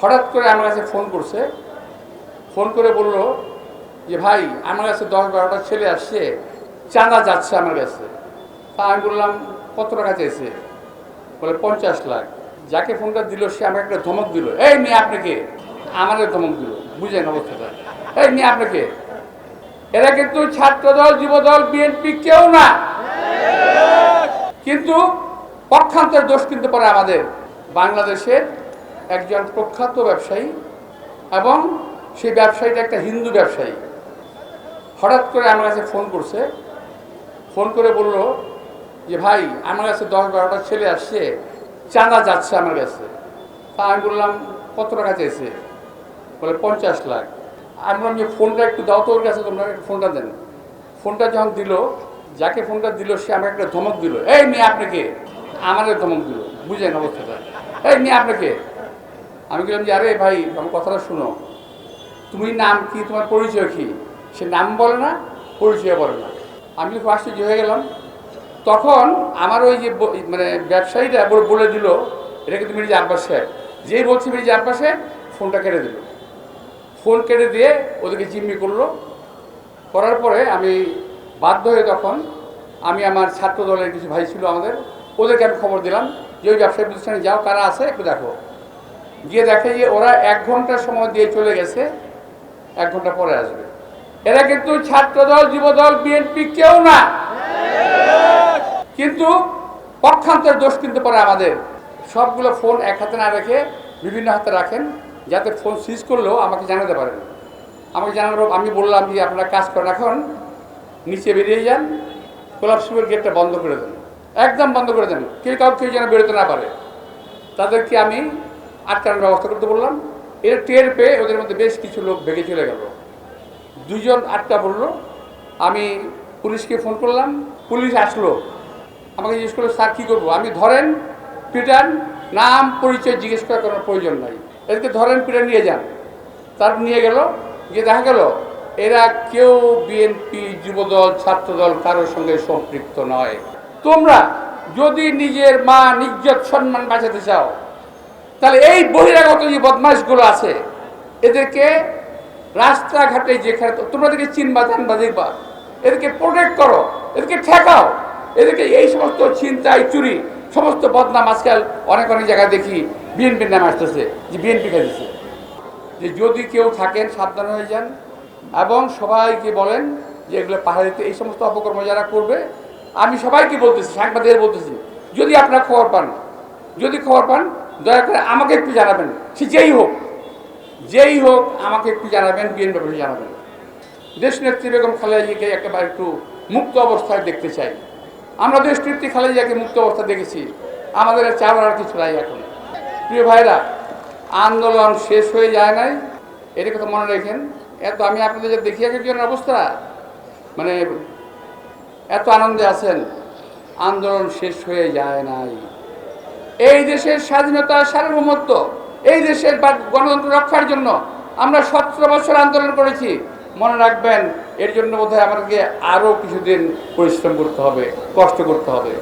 হঠাৎ করে আমার কাছে ফোন করছে। ফোন করে বলল যে, ভাই আমার কাছে দশ বারোটা ছেলে আসছে, চাঁদা যাচ্ছে আমার কাছে। তা আমি বললাম, কত টাকা চাইছে? বলে, পঞ্চাশ লাখ। যাকে ফোনটা দিল, সে আমাকে একটা ধমক দিল, এই মেয়ে আপনাকে আমাদের ধমক দিল বুঝেন অবস্থাটা। এই মেয়ে আপনাকে এরা কিন্তু ছাত্রদল, যুবদল, বিএনপি কেউ না। কিন্তু পক্ষান্তর দোষ কিন্তু পরে আমাদের বাংলাদেশের একজন প্রখ্যাত ব্যবসায়ী এবং সেই ব্যবসায়ীটা একটা হিন্দু ব্যবসায়ী। হঠাৎ করে আমার কাছে ফোন করছে। ফোন করে বলল যে, ভাই, আমার কাছে দশ বারোটা ছেলে আসছে, চাঁদা যাচ্ছে আমার কাছে। তা আমি বললাম, কত টাকা চাইছে? বলে, পঞ্চাশ লাখ। আমি বললাম, যে, ফোনটা একটু দাও তো ওর কাছে, তোমরা ফোনটা দেন। ফোনটা যখন দিল, যাকে ফোনটা দিল, সে আমাকে একটা ধমক দিল, এই মেয়ে আপনাকে। আমাদের ধমক দিল বুঝেন অবস্থাটা। এই মেয়ে আপনাকে। আমি বললাম যে, আরে ভাই, আমার কথাটা শুনো। তুমি নাম কি? তোমার পরিচয় কি? সে নাম বলে না, পরিচয় বলে না। আমি খুব আশ্চর্য হয়ে গেলাম। তখন আমার ওই যে মানে ব্যবসায়ীটা বলে- দিল, এটা কিন্তু মির্জা আব্বাস সাহেব। যেই বলছে মির্জা আব্বাস সাহেব, ফোনটা কেটে দিল। ফোন কেটে দিয়ে ওদেরকে জিম্মি করল। করার পরে আমি বাধ্য হয়ে তখন আমি আমার ছাত্র দলের কিছু ভাই ছিল আমাদের, ওদেরকে আমি খবর দিলাম যে, ওই ব্যবসায়ী প্রতিষ্ঠানে যাও, কারা আছে একটু দেখো। গিয়ে দেখে যে ওরা এক ঘণ্টা সময় দিয়ে চলে গেছে, এক ঘণ্টা পরে আসবে। এরা কিন্তু ছাত্রদল, যুবদল, বিএনপি কেউ না। কিন্তু পক্ষান্তর দোষ কিন্তু পরে আমাদের। সবগুলো ফোন এক হাতে না রেখে বিভিন্ন হাতে রাখেন, যাতে ফোন সুইচ করলেও আমাকে জানাতে পারেন। আমাকে জানানোর আমি বললাম যে আপনারা কাজ করেন এখন নিচে বেরিয়ে যান কোলাপসিপের গেটটা বন্ধ করে দেন। একদম বন্ধ করে দেন, কেউ কাউ কেউ যেন বেরোতে না পারে। তাদেরকে আমি আটকানোর ব্যবস্থা করতে বললাম। এর টের পেয়ে ওদের মধ্যে বেশ কিছু লোক ভেঙে চলে গেল। দুজন আটকা পড়ল। আমি পুলিশকে ফোন করলাম। পুলিশ আসলো। আমাকে জিজ্ঞেস করল, স্যার, কী করব? আমি, ধরেন পিটান নাম, পরিচয় জিজ্ঞেস করার কোনো প্রয়োজন নাই। এদেরকে ধরেন পিটান নিয়ে যান। তার নিয়ে গেল। গিয়ে দেখা গেল, এরা কেউ বিএনপি যুবদল, ছাত্রদল কারোর সঙ্গে সম্পৃক্ত নয়। তোমরা যদি নিজের মা নিজ্জত সম্মান বাঁচাতে চাও তাহলে এই বহিরাগত যে বদমাশগুলো আছে, এদেরকে রাস্তাঘাটে যেখানে তোমরা এদেরকে চিনবা, জানবা, দেখবা। এদেরকে প্রোটেক্ট করো, এদেরকে ঠেকাও। এদেরকে এই সমস্ত ছিনতাই, চুরি, সমস্ত বদনাম আজকাল অনেক অনেক জায়গায় দেখি বিএনপির নাম আসতেছে, যে বিএনপি খেলেছে যে যদি কেউ থাকেন, সাবধান হয়ে যান এবং সবাইকে বলেন যে এগুলো পাহাড়িতে এই সমস্ত অপকর্ম যারা করবে, আমি সবাইকে বলতেছি, সাংবাদিকদের বলতেছি, যদি আপনারা খবর পান, যদি খবর পান দয়া করে আমাকে একটু জানাবেন, সে যেই হোক যেই হোক, আমাকে একটু জানাবেন বিএন ব্যাপারে জানাবেন। দেশ নেত্রী বেগম খালেদা জিয়াকে একেবারে একটু মুক্ত অবস্থায় দেখতে চাই। আমরা দেশ নেত্রী খালেদা জিয়াকে মুক্ত অবস্থা দেখেছি, আমাদের চাওয়ার আর কিছু নাই এখন। প্রিয় ভাইরা, আন্দোলন শেষ হয়ে যায় নাই, এটা কথা মনে রাখেন। এত আমি আপনাদের যে দেখিয়ে একজনের অবস্থা। মানে এত আনন্দে আছেন, আন্দোলন শেষ হয়ে যায় নাই। এই দেশের স্বাধীনতা, সার্বভৌমত্ব, এই দেশের গণতন্ত্র রক্ষার জন্য আমরা সতেরো বছর আন্দোলন করেছি। মনে রাখবেন, এর জন্য বোধহয় আমাদেরকে আরও কিছুদিন পরিশ্রম করতে হবে, কষ্ট করতে হবে।